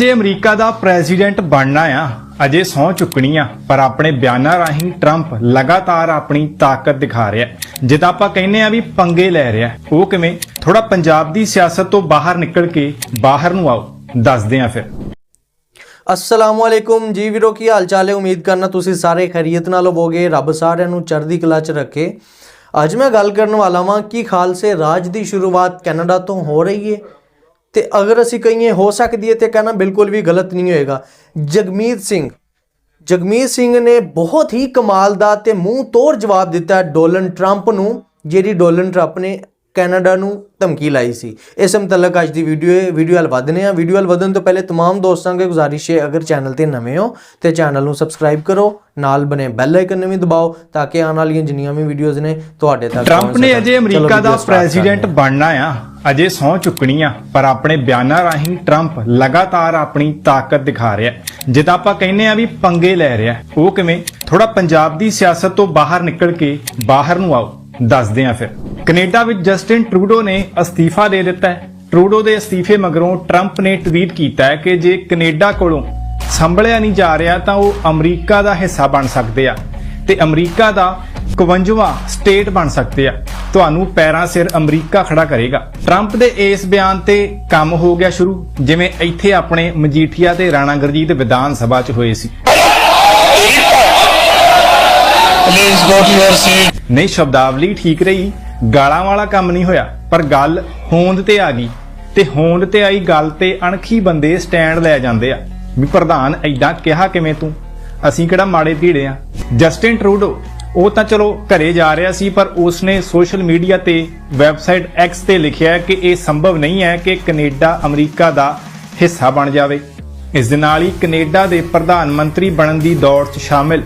ਜੇ ਅਮਰੀਕਾ ਦਾ ਪ੍ਰੈਜ਼ੀਡੈਂਟ ਬਣਨਾ ਆ, ਅਜੇ ਸਹੁੰ ਚੁੱਕਣੀ ਆ, ਪਰ ਆਪਣੇ ਬਿਆਨਾਂ ਰਾਹੀਂ ਟਰੰਪ ਲਗਾਤਾਰ ਆਪਣੀ ਤਾਕਤ ਦਿਖਾ ਰਿਹਾ ਜਿੱਦਾਂ ਆਪਾਂ ਕਹਿੰਦੇ ਆ ਵੀ ਪੰਗੇ ਲੈ ਰਿਹਾ ਉਹ ਕਿਵੇਂ? ਥੋੜਾ ਪੰਜਾਬ ਦੀ ਸਿਆਸਤ ਤੋਂ ਬਾਹਰ ਨਿਕਲ ਕੇ ਬਾਹਰ ਨੂੰ ਆਓ, ਦੱਸਦੇ ਆ ਫਿਰ। ਅਸਲਾਮ ਵਾਲੇਕੁਮ। ਜੀ ਵੀਰੋ, ਕੀ ਹਾਲ ਚਾਲ ਹੈ? ਉਮੀਦ ਕਰਨਾ ਤੁਸੀਂ ਸਾਰੇ ਖੈਰੀਅਤ ਨਾਲ ਹੋਵੋਗੇ। ਰੱਬ ਸਾਰਿਆਂ ਨੂੰ ਚੜ੍ਹਦੀ ਕਲਾ 'ਚ ਰੱਖੇ। ਅੱਜ ਮੈਂ ਗੱਲ ਕਰਨ ਵਾਲਾ ਵਾਂ, ਕਿ ਖਾਲਸੇ ਰਾਜ ਦੀ ਸ਼ੁਰੂਆਤ ਕੈਨੇਡਾ ਤੋਂ ਹੋ ਰਹੀ ਹੈ ਤੇ ਅਗਰ ਅਸੀਂ ਕਹੀਏ ਹੋ ਸਕਦੀ ਹੈ ਤੇ ਕਹਿਣਾ ਬਿਲਕੁਲ ਵੀ ਗਲਤ ਨਹੀਂ ਹੋਏਗਾ। ਜਗਮੀਤ ਸਿੰਘ। ਜਗਮੀਤ ਸਿੰਘ ਨੇ ਬਹੁਤ ਹੀ ਕਮਾਲ ਦਾ ਤੇ ਮੂੰਹ ਤੋੜ ਜਵਾਬ ਦਿੱਤਾ ਡੋਨਲਡ ਟਰੰਪ ਨੂੰ, ਜਿਹੜੀ ਡੋਨਲਡ ਟਰੰਪ ਨੇ ਕੈਨੇਡਾ ਨੂੰ ਧਮਕੀ ਲਾਈ ਸੀ ਇਸ ਮੁਤਲਕ ਅੱਜ ਦੀ ਵੀਡੀਓ ਹੈ ਵੀਡੀਓ ਹਲ ਵਧਨੇ ਆ ਵੀਡੀਓ ਹਲ ਵਧਣ ਤੋਂ ਪਹਿਲੇ तमाम ਦੋਸਤਾਂ ਨੂੰ ਗੁਜ਼ਾਰਿਸ਼ ਹੈ ਅਗਰ ਚੈਨਲ ਤੇ ਨਵੇਂ ਹੋ ਤੇ ਚੈਨਲ ਨੂੰ ਸਬਸਕ੍ਰਾਈਬ ਕਰੋ ਨਾਲ ਬਨੇ ਬੈਲ ਆਈਕਨ ਨੂੰ ਵੀ ਦਬਾਓ ਤਾਂ ਕਿ ਆਉਣ ਵਾਲੀਆਂ ਜਿੰਨੀਆਂ ਵੀ ਵੀਡੀਓਜ਼ ਨੇ ਤੁਹਾਡੇ ਤੱਕ ਟਰੰਪ ਪਹੁੰਚ ਨੇ ਸਕਣ। ਅਜੇ ਚਲੋ ਅਮਰੀਕਾ video ਦਾ start ਕਰਦੇ ਪ੍ਰੈਜ਼ੀਡੈਂਟ ਹਾਂ। ਬਣਨਾ ਆ ਅਜੇ ਸਹੁੰ ਚੁੱਕਣੀ ਆ ਪਰ ਆਪਣੇ ਬਿਆਨਾਂ ਰਾਹੀਂ ਟਰੰਪ ਲਗਾਤਾਰ ਆਪਣੀ ਤਾਕਤ ਦਿਖਾ ਰਿਹਾ ਹੈ। ਜਿੱਦਾਂ ਆਪਾਂ ਕਹਿੰਦੇ ਆ ਵੀ ਪੰਗੇ ਲੈ ਰਿਹਾ ਹੈ। ਉਹ ਕਿਵੇਂ ਥੋੜਾ ਪੰਜਾਬ ਦੀ ਸਿਆਸਤ ਤੋਂ ਬਾਹਰ ਨਿਕਲ ਕੇ ਬਾਹਰ ਨੂੰ ਆਓ ਦੱਸਦੇ ਆ ਫਿਰ ਕੈਨੇਡਾ ਵਿੱਚ ਜਸਟਿਨ ਟਰੂਡੋ ਨੇ ਅਸਤੀਫਾ ਦੇ ਦਿੱਤਾ ਹੈ। ਟਰੂਡੋ ਦੇ ਅਸਤੀਫੇ ਮਗਰੋਂ ਟਰੰਪ ਨੇ ਟਵੀਟ ਕੀਤਾ ਹੈ ਕਿ ਜੇ ਕੈਨੇਡਾ ਕੋਲੋਂ ਸੰਭਲਿਆ ਨਹੀਂ ਜਾ ਰਿਹਾ ਤਾਂ ਉਹ ਅਮਰੀਕਾ ਦਾ ਹਿੱਸਾ ਬਣ ਸਕਦੇ ਆ ਤੇ ਅਮਰੀਕਾ ਦਾ 51ਵਾਂ ਸਟੇਟ ਬਣ ਸਕਦੇ ਆ। ਤੁਹਾਨੂੰ ਪੈਰਾਂ ਸਿਰ ਅਮਰੀਕਾ ਖੜਾ ਕਰੇਗਾ। ਟਰੰਪ ਦੇ ਇਸ ਬਿਆਨ ਤੇ ਕੰਮ ਹੋ ਗਿਆ ਸ਼ੁਰੂ ਜਿਵੇਂ ਇੱਥੇ ਆਪਣੇ ਮਜੀਠੀਆ ਤੇ ਰਾਣਾ ਗੁਰਜੀਤ ਵਿਧਾਨ ਸਭਾ 'ਚ ਹੋਏ ਸੀ. ਨਹੀਂ ਸ਼ਬਦਾਵਲੀ ਠੀਕ ਰਹੀ। ਗਾਲਾਂ ਵਾਲਾ ਕੰਮ ਨਹੀਂ ਹੋਇਆ, ਪਰ ਗੱਲ ਹੋਂਦ ਤੇ ਆ ਗਈ ਤੇ ਹੋਂਦ ਤੇ ਆਈ ਗੱਲ ਤੇ ਅਣਖੀ ਬੰਦੇ ਸਟੈਂਡ ਲੈ ਜਾਂਦੇ ਆ। ਵੀ ਪ੍ਰਧਾਨ ਐਦਾਂ ਕਿਹਾ ਕਿਵੇਂ ਤੂੰ? ਅਸੀਂ ਕਿਹੜਾ ਮਾੜੇ ਧੀੜੇ ਆ? ਜਸਟਿਨ ਟਰੂਡੋ, ਉਹ ਤਾਂ ਚਲੋ ਘਰੇ ਜਾ ਰਿਹਾ ਸੀ, ਪਰ ਉਸਨੇ ਸੋਸ਼ਲ ਮੀਡੀਆ ਤੇ ਵੈਬਸਾਈਟ X ਤੇ ਲਿਖਿਆ ਕਿ ਇਹ ਸੰਭਵ ਨਹੀਂ ਹੈ ਕਿ ਕੈਨੇਡਾ, ਅਮਰੀਕਾ ਦਾ ਹਿੱਸਾ ਬਣ ਜਾਵੇ। ਇਸ ਦੇ ਨਾਲ ਹੀ ਕੈਨੇਡਾ ਦੇ ਪ੍ਰਧਾਨ ਮੰਤਰੀ ਬਣਨ ਦੀ ਦੌੜ 'ਚ ਸ਼ਾਮਿਲ।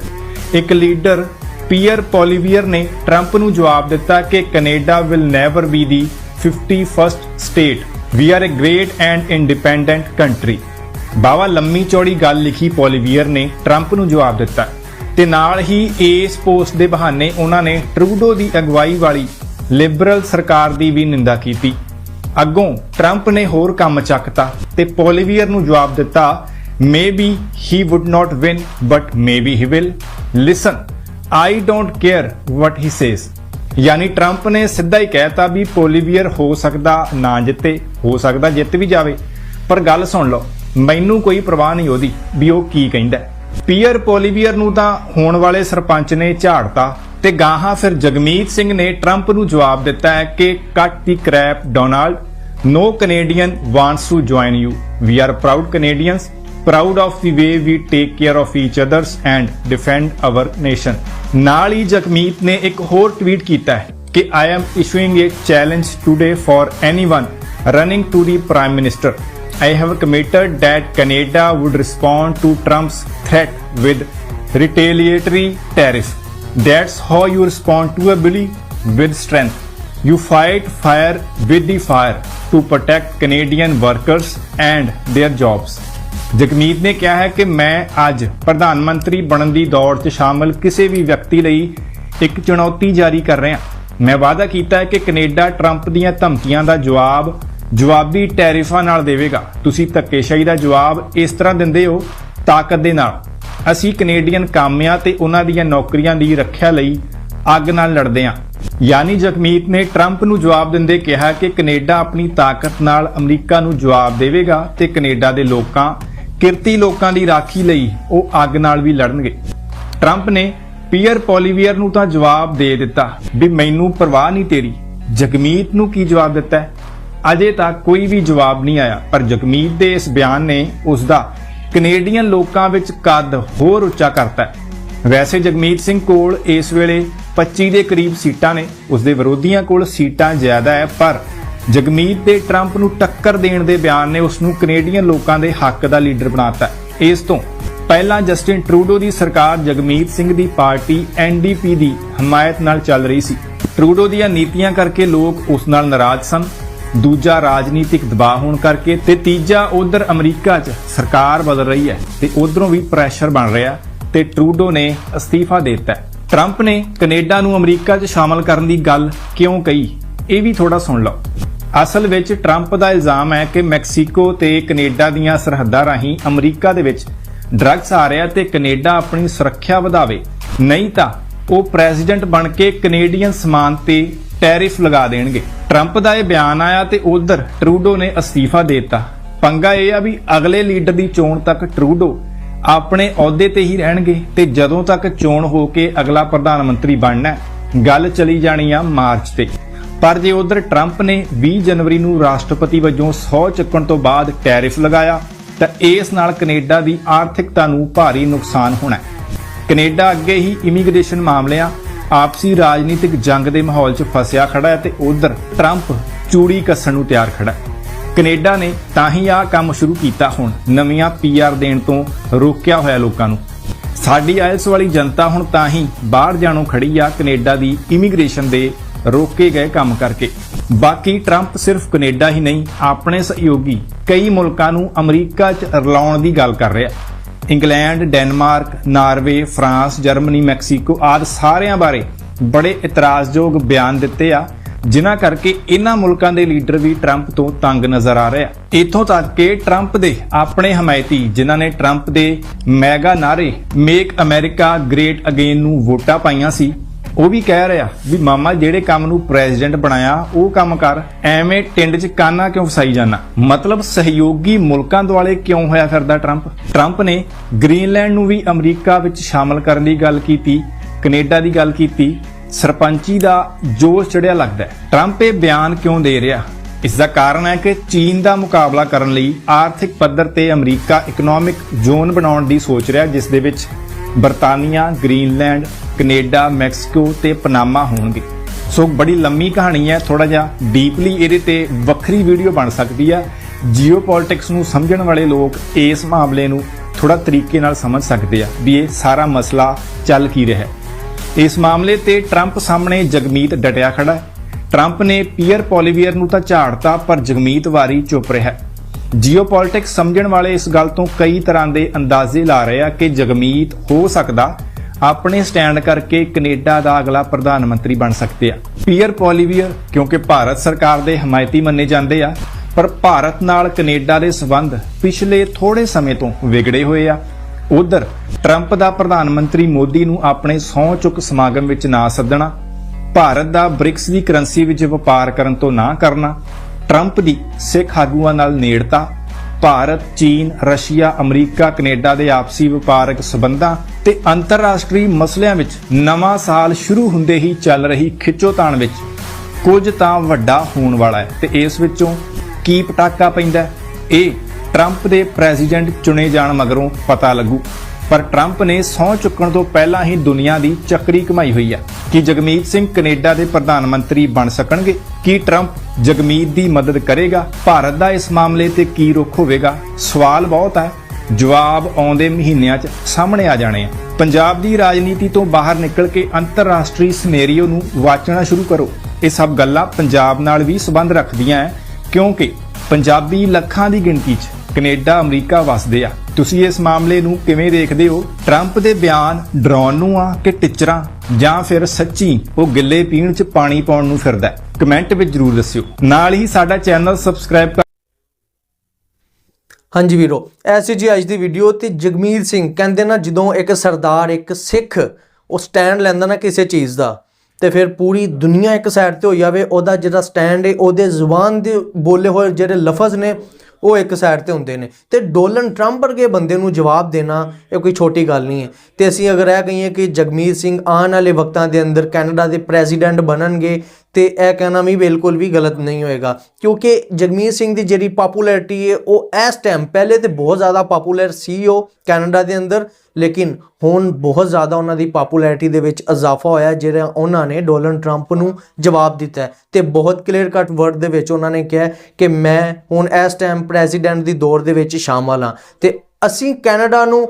ਇੱਕ ਲੀਡਰ ਪੀਅਰ ਪੋਲੀਵੀਅਰ ਨੇ ਟਰੰਪ ਨੂੰ ਜਵਾਬ ਦਿੱਤਾ ਕਿ Canada will never be the 51st state we are a great and independent country ਬਾਵਾ ਲੰਮੀ ਚੌੜੀ ਗੱਲ ਲਿਖੀ ਪੋਲੀਵੀਅਰ ਨੇ ਟਰੰਪ ਨੂੰ ਜਵਾਬ ਦਿੱਤਾ। ਤੇ ਨਾਲ ਹੀ ਇਸ ਪੋਸਟ ਦੇ ਬਹਾਨੇ ਉਹਨਾਂ ਨੇ ਟਰੂਡੋ ਦੀ ਅਗਵਾਈ ਵਾਲੀ ਲਿਬਰਲ ਸਰਕਾਰ ਦੀ ਵੀ ਨਿੰਦਾ ਕੀਤੀ। ਅੱਗੋਂ ਟਰੰਪ ਨੇ ਹੋਰ ਕੰਮ ਚੱਕਤਾ ਤੇ ਪੋਲੀਵੀਅਰ ਨੂੰ ਜਵਾਬ ਦਿੱਤਾ maybe he would not win but maybe he will listen I don't care what he says ਯਾਨੀ ਟਰੰਪ ਨੇ ਸਿੱਧਾ ਹੀ ਕਹਿਤਾ ਵੀ ਪੋਲੀਵੀਅਰ ਹੋ ਸਕਦਾ, ਨਾ ਜਿੱਤੇ, ਹੋ ਸਕਦਾ ਜਿੱਤ ਵੀ ਜਾਵੇ। ਪਰ ਗੱਲ ਸੁਣ ਲਓ, ਮੈਨੂੰ ਕੋਈ ਪਰਵਾਹ ਨਹੀਂ ਉਹਦੀ ਵੀ ਉਹ ਕੀ ਕਹਿੰਦਾ ਪੀਅਰ ਪੋਲੀਵੀਅਰ ਨੂੰ ਤਾਂ ਹੋਣ ਵਾਲੇ ਸਰਪੰਚ ਨੇ ਝਾੜਤਾ ਤੇ ਗਾਹਾਂ ਫਿਰ ਜਗਮੀਤ ਸਿੰਘ ਨੇ ਟਰੰਪ ਨੂੰ ਜਵਾਬ ਦਿੱਤਾ ਹੈ ਕਿ cut the crap Donald, no Canadian wants to join you. We are proud Canadians proud of the way we take care of each others and defend our nation ਨਾਲ ਹੀ ਜਗਮੀਤ ਨੇ ਇੱਕ ਹੋਰ ਟਵੀਟ ਕੀਤਾ ਹੈ I am issuing a challenge today for anyone running to the prime minister I have committed that Canada would respond to Trump's threat with retaliatory tariffs. that's how you respond to a bully with strength You fight fire with the fire to protect Canadian workers and their jobs. Jagmeet ਨੇ ਕਿਹਾ ਹੈ ਕਿ ਮੈਂ ਅੱਜ ਪ੍ਰਧਾਨ ਮੰਤਰੀ ਬਣਨ ਦੀ ਦੌੜ 'ਚ ਸ਼ਾਮਲ ਕਿਸੇ ਵੀ ਵਿਅਕਤੀ ਲਈ ਇੱਕ ਚੁਣੌਤੀ ਜਾਰੀ ਕਰ ਰਿਹਾ ਮੈਂ ਵਾਅਦਾ ਕੀਤਾ ਹੈ ਕਿ ਕੈਨੇਡਾ ਟਰੰਪ ਦੀਆਂ ਧਮਕੀਆਂ ਦਾ ਜਵਾਬ ਜਵਾਬੀ ਟੈਰਿਫਾਂ ਨਾਲ ਦੇਵੇਗਾ। ਤੁਸੀਂ ਧੱਕੇਸ਼ਾਹੀ ਦਾ ਜਵਾਬ ਇਸ ਤਰ੍ਹਾਂ ਦਿੰਦੇ ਹੋ ਤਾਕਤ ਦੇ ਨਾਲ। ਅਸੀਂ ਕੈਨੇਡੀਅਨ ਕਾਮਿਆਂ ਤੇ ਉਹਨਾਂ ਦੀਆਂ ਨੌਕਰੀਆਂ ਦੀ ਰੱਖਿਆ ਲਈ ਅੱਗ ਨਾਲ ਲੜਦੇ ਹਾਂ। ਯਾਨੀ ਜਗਮੀਤ ਨੇ ਟਰੰਪ ਨੂੰ ਜਵਾਬ ਦਿੰਦੇ ਕਿਹਾ ਕਿ ਕੈਨੇਡਾ ਆਪਣੀ ਤਾਕਤ ਨਾਲ ਅਮਰੀਕਾ ਨੂੰ ਜਵਾਬ ਦੇਵੇਗਾ ਤੇ ਕੈਨੇਡਾ ਦੇ ਲੋਕਾਂ ਕਿਰਤੀ ਲੋਕਾਂ ਦੀ ਰਾਖੀ ਲਈ ਉਹ ਅੱਗ ਨਾਲ ਵੀ ਲੜਨਗੇ। ਟਰੰਪ ਨੇ ਪੀਅਰ ਪੋਲੀਵੀਅਰ ਨੂੰ ਤਾਂ ਜਵਾਬ ਦੇ ਦਿੱਤਾ ਵੀ ਮੈਨੂੰ ਪਰਵਾਹ ਨਹੀਂ ਤੇਰੀ। ਜਗਮੀਤ ਨੂੰ ਕੀ ਜਵਾਬ ਦਿੱਤਾ ਅਜੇ ਤੱਕ ਕੋਈ ਵੀ ਜਵਾਬ ਨਹੀਂ ਆਇਆ, ਪਰ ਜਗਮੀਤ ਦੇ ਇਸ ਬਿਆਨ ਨੇ ਉਸ ਦਾ ਕੈਨੇਡੀਅਨ ਲੋਕਾਂ ਵਿੱਚ ਕੱਦ ਹੋਰ ਉੱਚਾ ਕਰਤਾ ਹੈ। ਵੈਸੇ ਜਗਮੀਤ ਸਿੰਘ ਕੋਲ ਇਸ ਵੇਲੇ 25 ਦੇ ਕਰੀਬ ਸੀਟਾਂ ਨੇ, ਉਸ ਦੇ ਵਿਰੋਧੀਆਂ ਕੋਲ ਸੀਟਾਂ ਜ਼ਿਆਦਾ ਹੈ, ਪਰ ਜਗਮੀਤ ਦੇ ਟਰੰਪ ਨੂੰ ਟੱਕਰ ਦੇਣ ਦੇ ਬਿਆਨ ਨੇ ਉਸ ਨੂੰ ਕੈਨੇਡੀਅਨ ਲੋਕਾਂ ਦੇ ਹੱਕ ਦਾ ਲੀਡਰ ਬਣਾਤਾ। ਹੈ। ਇਸ ਤੋਂ ਪਹਿਲਾਂ ਜਸਟਿਨ ਟਰੂਡੋ ਦੀ ਸਰਕਾਰ ਜਗਮੀਤ ਸਿੰਘ ਦੀ ਪਾਰਟੀ ਐਨਡੀਪੀ ਦੀ ਹਮਾਇਤ ਨਾਲ ਚੱਲ ਰਹੀ ਸੀ। ਟਰੂਡੋ ਦੀਆਂ ਨੀਤੀਆਂ ਕਰਕੇ ਲੋਕ ਉਸ ਨਾਲ ਨਾਰਾਜ਼ ਸਨ। ਦੂਜਾ ਰਾਜਨੀਤਿਕ ਦਬਾਅ ਹੋਣ ਕਰਕੇ ਤੇ ਤੀਜਾ ਉਧਰ ਅਮਰੀਕਾ 'ਚ ਸਰਕਾਰ ਬਦਲ ਰਹੀ ਹੈ ਤੇ ਉਧਰੋਂ ਵੀ ਪ੍ਰੈਸ਼ਰ ਬਣ ਰਿਹਾ ਤੇ ਟਰੂਡੋ ਨੇ ਅਸਤੀਫਾ ਦੇ ਦਿੱਤਾ। ਟਰੰਪ ਨੇ ਕੈਨੇਡਾ ਨੂੰ ਅਮਰੀਕਾ 'ਚ ਸ਼ਾਮਲ ਕਰਨ ਦੀ ਗੱਲ ਕਿਉਂ ਕਹੀ? ਇਹ ਵੀ ਥੋੜਾ ਸੁਣ ਲਓ। ਅਸਲ ਵਿੱਚ ਟਰੰਪ ਦਾ ਇਲਜ਼ਾਮ ਹੈ ਕਿ ਮੈਕਸੀਕੋ ਤੇ ਕੈਨੇਡਾ ਦੀਆਂ ਸਰਹੱਦਾਂ ਰਾਹੀਂ ਅਮਰੀਕਾ ਦੇ ਵਿੱਚ ਡਰੱਗਸ ਆ ਰਿਹਾ ਤੇ ਕੈਨੇਡਾ ਆਪਣੀ ਸੁਰੱਖਿਆ ਵਧਾਵੇ। ਨਹੀਂ ਤਾਂ ਉਹ ਪ੍ਰੈਜ਼ੀਡੈਂਟ ਬਣ ਕੇ ਕੈਨੇਡੀਅਨ ਸਮਾਨ ਤੇ ਟੈਰਿਫ ਲਗਾ ਦੇਣਗੇ। ਟਰੰਪ ਦਾ ਇਹ ਬਿਆਨ ਆਇਆ ਤੇ ਉਧਰ ਟਰੂਡੋ ਨੇ ਅਸਤੀਫਾ ਦੇ ਦਿੱਤਾ। ਪੰਗਾ ਇਹ ਆ ਵੀ ਅਗਲੇ ਲੀਡਰ ਦੀ ਚੋਣ ਤੱਕ ਟਰੂਡੋ ਆਪਣੇ ਅਹੁਦੇ ਤੇ ਹੀ ਰਹਿਣਗੇ ਤੇ ਜਦੋਂ ਤੱਕ ਚੋਣ ਹੋ ਕੇ ਅਗਲਾ ਪ੍ਰਧਾਨ ਮੰਤਰੀ ਬਣਨਾ ਗੱਲ ਚਲੀ ਜਾਣੀ ਆ ਮਾਰਚ ਤੇ। ਪਰ ਜੇ ਉਧਰ ਟਰੰਪ ਨੇ 20 ਜਨਵਰੀ ਨੂੰ ਰਾਸ਼ਟਰਪਤੀ ਵਜੋਂ 100 ਚੱਕਣ ਤੋਂ ਬਾਅਦ ਟੈਰਿਫ ਲਗਾਇਆ, ਤਾਂ ਇਸ ਨਾਲ ਕੈਨੇਡਾ ਦੀ ਆਰਥਿਕਤਾ ਨੂੰ ਭਾਰੀ ਨੁਕਸਾਨ ਹੋਣਾ ਹੈ। ਕੈਨੇਡਾ ਅੱਗੇ ਹੀ ਇਮੀਗ੍ਰੇਸ਼ਨ ਮਾਮਲਿਆਂ, ਆਪਸੀ ਰਾਜਨੀਤਿਕ ਜੰਗ ਦੇ ਮਾਹੌਲ 'ਚ ਫਸਿਆ ਖੜਾ ਹੈ ਤੇ ਉਧਰ ਟਰੰਪ ਚੂੜੀ ਕੱਸਣ ਨੂੰ ਤਿਆਰ ਖੜਾ ਹੈ। ਕੈਨੇਡਾ ਨੇ ਤਾਂ ਹੀ ਆਹ ਕੰਮ ਸ਼ੁਰੂ ਕੀਤਾ ਹੁਣ, ਨਵੀਆਂ ਪੀਆਰ ਦੇਣ ਤੋਂ ਰੋਕਿਆ ਹੋਇਆ ਲੋਕਾਂ ਨੂੰ। ਸਾਡੀ ਆਇਲਸ ਵਾਲੀ ਜਨਤਾ ਹੁਣ ਤਾਂ ਹੀ ਬਾਹਰ ਜਾਣੋਂ ਖੜੀ ਆ ਕੈਨੇਡਾ ਦੀ ਇਮੀਗ੍ਰੇਸ਼ਨ ਦੇ ਰੋਕੇ ਗਏ ਕੰਮ ਕਰਕੇ। ਬਾਕੀ ਟਰੰਪ ਸਿਰਫ ਕੈਨੇਡਾ ਹੀ ਨਹੀਂ, ਆਪਣੇ ਸਹਿਯੋਗੀ ਕਈ ਮੁਲਕਾਂ ਨੂੰ ਅਮਰੀਕਾ 'ਚ ਰਲਾਉਣ ਦੀ ਗੱਲ ਕਰ ਰਿਹਾ। England, Denmark, Norway, France, Germany, Mexico ਆਦਿ ਸਾਰਿਆਂ ਬਾਰੇ ਬੜੇ ਇਤਰਾਜ਼ਯੋਗ ਬਿਆਨ ਦਿੱਤੇ ਆ, ਜਿਨ੍ਹਾਂ ਕਰਕੇ ਇਹਨਾਂ ਮੁਲਕਾਂ ਦੇ ਲੀਡਰ ਵੀ ਟਰੰਪ ਤੋਂ ਤੰਗ ਨਜ਼ਰ ਆ ਰਿਹਾ ਆ। ਇਥੋਂ ਤੱਕ ਕਿ ਟਰੰਪ ਦੇ ਆਪਣੇ ਹਮਾਇਤੀ, ਜਿਨ੍ਹਾਂ ਨੇ ਟਰੰਪ ਦੇ ਮੈਗਾ ਨਾਰੇ ਮੇਕ ਅਮਰੀਕਾ ਗ੍ਰੇਟ ਅਗੇਨ ਨੂੰ ਵੋਟਾਂ ਪਾਈਆਂ ਸੀ ਉਹ ਵੀ ਕਹਿ ਰਿਹਾ ਵੀ ਮਾਮਾ ਜਿਹੜੇ ਕੰਮ ਨੂੰ ਪ੍ਰੈਜ਼ੀਡੈਂਟ ਬਣਾਇਆ, ਉਹ ਕੰਮ ਕਰ। ਐਵੇਂ ਟਿੰਡ 'ਚ ਕਾਨਾ ਕਿਉਂ ਫਸਾਈ ਜਾਣਾ ਮਤਲਬ ਸਹਿਯੋਗੀ ਮੁਲਕਾਂ ਦੁਆਲੇ ਕਿਉਂ ਹੋਇਆ ਫਿਰਦਾ ਟਰੰਪ ਟਰੰਪ ਨੇ ਗ੍ਰੀਨਲੈਂਡ ਨੂੰ ਵੀ ਅਮਰੀਕਾ ਵਿੱਚ ਸ਼ਾਮਲ ਕਰਨ ਦੀ ਗੱਲ ਕੀਤੀ, ਕੈਨੇਡਾ ਦੀ ਗੱਲ ਕੀਤੀ। ਸਰਪੰਚੀ ਦਾ ਜੋਸ਼ ਚੜਿਆ ਲੱਗਦਾ ਟਰੰਪ ਇਹ ਬਿਆਨ ਕਿਉਂ ਦੇ ਰਿਹਾ? ਇਸ ਦਾ ਕਾਰਨ ਹੈ ਕਿ ਚੀਨ ਦਾ ਮੁਕਾਬਲਾ ਕਰਨ ਲਈ ਆਰਥਿਕ ਪੱਧਰ ਤੇ ਅਮਰੀਕਾ ਇਕਨੋਮਿਕ ਜ਼ੋਨ ਬਣਾਉਣ ਦੀ ਸੋਚ ਰਿਹਾ, ਜਿਸ ਦੇ ਵਿੱਚ ਬਰਤਾਨੀਆ, ਗ੍ਰੀਨਲੈਂਡ, ਕੈਨੇਡਾ, ਮੈਕਸੀਕੋ ਤੇ ਪਨਾਮਾ ਹੋਣਗੇ। ਸੋ ਬੜੀ ਲੰਮੀ ਕਹਾਣੀ ਹੈ ਥੋੜਾ ਜਿਹਾ ਡੀਪਲੀ ਇਹਦੇ ਤੇ ਵੱਖਰੀ ਵੀਡੀਓ ਬਣ ਸਕਦੀ ਹੈ। ਜੀਓਪੋਲਿਟਿਕਸ ਨੂੰ ਸਮਝਣ ਵਾਲੇ ਲੋਕ ਇਸ ਮਾਮਲੇ ਨੂੰ ਥੋੜਾ ਤਰੀਕੇ ਨਾਲ ਸਮਝ ਸਕਦੇ ਆ ਵੀ ਇਹ ਸਾਰਾ ਮਸਲਾ ਚੱਲ ਕੀ ਰਿਹਾ ਹੈ। ਇਸ ਮਾਮਲੇ ਤੇ ਟਰੰਪ ਸਾਹਮਣੇ ਜਗਮੀਤ ਡਟਿਆ ਖੜਾ ਹੈ। ਟਰੰਪ ਨੇ ਪੀਅਰ ਪੋਲੀਵੀਅਰ ਨੂੰ ਤਾਂ ਝਾੜਤਾ, ਪਰ ਜਗਮੀਤ ਵਾਰੀ ਚੁੱਪ ਰਿਹਾ ਜੀਓਪੋਲਿਟਿਕਸ ਸਮਝਣ ਵਾਲੇ ਇਸ ਗੱਲ ਤੋਂ ਕਈ ਤਰ੍ਹਾਂ ਦੇ ਅੰਦਾਜ਼ੇ ਲਾ ਰਹੇ ਆ ਕਿ ਜਗਮੀਤ ਹੋ ਸਕਦਾ ਆਪਣੇ ਸਟੈਂਡ ਕਰਕੇ ਕੈਨੇਡਾ ਦਾ ਅਗਲਾ ਪ੍ਰਧਾਨ ਮੰਤਰੀ ਬਣ ਸਕਦੇ ਆ। ਪੀਅਰ ਪੋਲੀਵੀਅਰ ਕਿਉਂਕਿ ਭਾਰਤ ਸਰਕਾਰ ਦੇ ਹਮਾਇਤੀ ਮੰਨੇ ਜਾਂਦੇ ਆ, ਪਰ ਭਾਰਤ ਨਾਲ ਕੈਨੇਡਾ ਦੇ ਸਬੰਧ ਪਿਛਲੇ ਥੋੜੇ ਸਮੇਂ ਤੋਂ ਵਿਗੜੇ ਹੋਏ ਆ। ਉਧਰ, ਟਰੰਪ ਦਾ ਪ੍ਰਧਾਨ ਮੰਤਰੀ ਮੋਦੀ ਨੂੰ ਆਪਣੇ ਸਹੁੰ ਚੁੱਕ ਸਮਾਗਮ ਵਿੱਚ ਨਾ ਸੱਦਣਾ, ਭਾਰਤ ਦਾ ਬ੍ਰਿਕਸ ਦੀ ਕਰੰਸੀ ਵਿੱਚ ਵਪਾਰ ਕਰਨ ਤੋਂ ਨਾ ਕਰਨਾ ਟਰੰਪ ਦੀ ਸਿੱਖ ਆਗੂਆਂ ਨਾਲ ਨੇੜਤਾ, ਭਾਰਤ, ਚੀਨ, ਰਸ਼ੀਆ, ਅਮਰੀਕਾ, ਕੈਨੇਡਾ ਦੇ ਆਪਸੀ ਵਪਾਰਕ ਸਬੰਧਾਂ ਤੇ ਅੰਤਰਰਾਸ਼ਟਰੀ ਮਸਲਿਆਂ ਵਿੱਚ ਨਵਾਂ ਸਾਲ ਸ਼ੁਰੂ ਹੁੰਦੇ ਹੀ ਚੱਲ ਰਹੀ ਖਿੱਚੋਤਾਣ ਵਿੱਚ ਕੁਝ ਤਾਂ ਵੱਡਾ ਹੋਣ ਵਾਲਾ ਹੈ ਤੇ ਇਸ ਵਿੱਚੋਂ ਕੀ ਪਟਾਕਾ ਪੈਂਦਾ ਇਹ ਟਰੰਪ ਦੇ ਪ੍ਰੈਜ਼ੀਡੈਂਟ ਚੁਣੇ ਜਾਣ ਮਗਰੋਂ ਪਤਾ ਲੱਗੂ, ਪਰ ਟਰੰਪ ਨੇ ਸਹੁੰ ਚੁੱਕਣ ਤੋਂ ਪਹਿਲਾਂ ਹੀ ਦੁਨੀਆ ਦੀ ਚੱਕਰੀ ਕਮਾਈ ਹੋਈ ਹੈ। ਕਿ ਜਗਮੀਤ ਸਿੰਘ ਕੈਨੇਡਾ ਦੇ ਪ੍ਰਧਾਨ ਮੰਤਰੀ ਬਣ ਸਕਣਗੇ? ਕੀ ਟਰੰਪ ਜਗਮੀਤ ਦੀ ਮਦਦ ਕਰੇਗਾ, ਭਾਰਤ ਦਾ ਇਸ ਮਾਮਲੇ ਤੇ ਕੀ ਰੁਖ ਹੋਵੇਗਾ? ਸਵਾਲ ਬਹੁਤ ਹੈ। ਜਵਾਬ ਆਉਂਦੇ ਮਹੀਨਿਆਂ 'ਚ ਸਾਹਮਣੇ ਆ ਜਾਣੇ ਆ। ਪੰਜਾਬ ਦੀ ਰਾਜਨੀਤੀ ਤੋਂ ਬਾਹਰ ਨਿਕਲ ਕੇ ਅੰਤਰਰਾਸ਼ਟਰੀ ਸਿਨੈਰੀਓ ਨੂੰ ਵਾਚਣਾ ਸ਼ੁਰੂ ਕਰੋ। ਇਹ ਸਭ ਗੱਲਾਂ ਪੰਜਾਬ ਨਾਲ ਵੀ ਸੰਬੰਧ ਰੱਖਦੀਆਂ ਹੈ ਕਿਉਂਕਿ ਪੰਜਾਬੀ ਲੱਖਾਂ ਦੀ ਗਿਣਤੀ 'ਚ ਕੈਨੇਡਾ, ਅਮਰੀਕਾ ਵਸਦੇ ਆ। ਤੁਸੀਂ ਇਸ ਮਾਮਲੇ ਨੂੰ ਕਿਵੇਂ ਦੇਖਦੇ ਹੋ? ਟਰੰਪ ਦੇ ਬਿਆਨ ਡਰਾਉਣ ਨੂੰ ਆ ਕਿ ਟਿਚਰਾਂ? ਜਾਂ ਫਿਰ ਸੱਚੀ ਉਹ ਗਿੱਲੇ ਪੀਣ 'ਚ ਪਾਣੀ ਪਾਉਣ ਨੂੰ ਫਿਰਦਾ ਕਮੈਂਟ ਵਿੱਚ ਜਰੂਰ ਦੱਸਿਓ। ਨਾਲ ਹੀ ਸਾਡਾ ਚੈਨਲ ਸਬਸਕ੍ਰਾਈਬ ਕਰ ਹਾਂਜੀ ਵੀਰੋ ਐਸੀ ਜੀ ਅੱਜ ਦੀ ਵੀਡੀਓ ਤੇ ਜਗਮੀਤ ਸਿੰਘ ਕਹਿੰਦੇ ਨਾ ਜਦੋਂ ਇੱਕ ਸਰਦਾਰ, ਇੱਕ ਸਿੱਖ ਉਹ ਸਟੈਂਡ ਲੈਂਦਾ ਨਾ ਕਿਸੇ ਚੀਜ਼ ਦਾ, ਤੇ ਫਿਰ ਪੂਰੀ ਦੁਨੀਆ ਇੱਕ ਸਾਈਡ ਤੇ ਹੋ ਜਾਵੇ, ਉਹਦਾ ਜਿਹੜਾ ਸਟੈਂਡ ਹੈ ਉਹਦੇ ਜ਼ੁਬਾਨ ਦੇ ਬੋਲੇ ਹੋਏ ਜਿਹੜੇ ਲਫ਼ਜ਼ ਨੇ ਉਹ ਇੱਕ ਸਾਈਡ ਤੇ ਹੁੰਦੇ ਨੇ। ਤੇ ਡੋਨਲਡ ਟਰੰਪ ਵਰਗੇ ਬੰਦੇ ਨੂੰ ਜਵਾਬ ਦੇਣਾ ਇਹ ਕੋਈ ਛੋਟੀ ਗੱਲ ਨਹੀਂ ਹੈ। ਤੇ ਅਸੀਂ ਅਗਰ ਇਹ ਕਹੀਏ ਕਿ ਜਗਮੀਤ ਸਿੰਘ ਆਉਣ ਵਾਲੇ ਵਕਤਾਂ ਦੇ ਅੰਦਰ ਕੈਨੇਡਾ ਦੇ ਪ੍ਰੈਜ਼ੀਡੈਂਟ ਬਣਨਗੇ ਤੇ ਇਹ ਕਹਿਣਾ ਵੀ ਬਿਲਕੁਲ ਵੀ ਗਲਤ ਨਹੀਂ ਹੋਏਗਾ। ਕਿਉਂਕਿ ਜਗਮੀਤ ਸਿੰਘ ਦੀ ਜਿਹੜੀ ਪਪੂਲੈਰਿਟੀ ਹੈ ਉਹ ਇਸ ਟਾਈਮ ਪਹਿਲੇ ਤੇ ਬਹੁਤ ਜ਼ਿਆਦਾ ਪਪੂਲਰ ਸੀ ਉਹ ਕੈਨੇਡਾ ਦੇ ਅੰਦਰ, ਲੇਕਿਨ ਹੁਣ ਬਹੁਤ ਜ਼ਿਆਦਾ ਉਹਨਾਂ ਦੀ ਪਪੂਲੈਰਿਟੀ ਦੇ ਵਿੱਚ ਇਜ਼ਾਫਾ ਹੋਇਆ, ਜਿਹੜਾ ਉਹਨਾਂ ਨੇ ਡੋਨਲਡ ਟਰੰਪ ਨੂੰ ਜਵਾਬ ਦਿੱਤਾ। ਹੈ ਤੇ ਬਹੁਤ ਕਲੀਅਰ ਕੱਟ ਵਰਡ ਦੇ ਵਿੱਚ ਉਹਨਾਂ ਨੇ ਕਿਹਾ ਕਿ ਮੈਂ ਹੁਣ ਇਸ ਟਾਈਮ ਪ੍ਰੈਜ਼ੀਡੈਂਟ ਦੀ ਦੌਰ ਦੇ ਵਿੱਚ ਸ਼ਾਮਲ ਹਾਂ। ਤੇ ਅਸੀਂ ਕੈਨੇਡਾ ਨੂੰ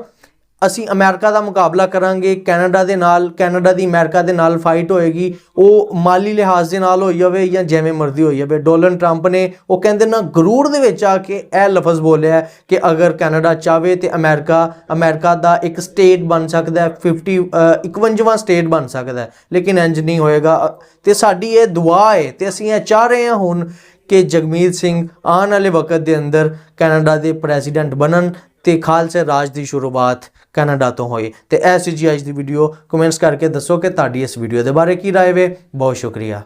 ਅਸੀਂ ਅਮਰੀਕਾ ਦਾ ਮੁਕਾਬਲਾ ਕਰਾਂਗੇ ਕੈਨੇਡਾ ਦੇ ਨਾਲ ਕੈਨੇਡਾ ਦੀ ਅਮਰੀਕਾ ਦੇ ਨਾਲ ਫਾਈਟ ਹੋਏਗੀ। ਉਹ ਮਾਲੀ ਲਿਹਾਜ਼ ਦੇ ਨਾਲ ਹੋਈ ਜਾਵੇ ਜਾਂ ਜਿਵੇਂ ਮਰਜ਼ੀ ਹੋਈ ਜਾਵੇ। ਡੋਨਲਡ ਟਰੰਪ ਨੇ ਉਹ ਕਹਿੰਦੇ ਨਾ ਗਰੂਰ ਦੇ ਵਿੱਚ ਆ ਕੇ ਇਹ ਲਫ਼ਜ਼ ਬੋਲਿਆ ਕਿ ਅਗਰ ਕੈਨੇਡਾ ਚਾਵੇ ਤੇ ਅਮਰੀਕਾ ਅਮਰੀਕਾ ਦਾ ਇੱਕ ਸਟੇਟ ਬਣ ਸਕਦਾ ਹੈ 50 51ਵਾਂ ਸਟੇਟ ਬਣ ਸਕਦਾ ਹੈ। ਲੇਕਿਨ ਇੰਜ ਨਹੀਂ ਹੋਏਗਾ। ਅ, ਤੇ ਸਾਡੀ ਇਹ ਦੁਆ ਹੈ ਤੇ ਅਸੀਂ ਇਹ ਚਾਹ ਰਹੇ ਹਾਂ ਹੁਣ ਕਿ ਜਗਮੀਤ ਸਿੰਘ ਆਉਣ ਵਾਲੇ ਵਕਤ ਦੇ ਅੰਦਰ ਕੈਨੇਡਾ ਦੇ ਪ੍ਰੈਜ਼ੀਡੈਂਟ ਬਣਨ ਤੇ ਖਾਲਸਾ ਰਾਜ ਦੀ ਸ਼ੁਰੂਆਤ ਕੈਨੇਡਾ ਤੋਂ ਹੋਈ। ਤੇ ਐਸੀ ਜੀ ਅੱਜ ਦੀ ਵੀਡੀਓ ਕਮੈਂਟਸ ਕਰਕੇ ਦੱਸੋ ਕਿ ਤੁਹਾਡੀ ਇਸ ਵੀਡੀਓ ਦੇ ਬਾਰੇ ਕੀ ਰਾਏ ਵੇ। ਬਹੁਤ ਸ਼ੁਕਰੀਆ।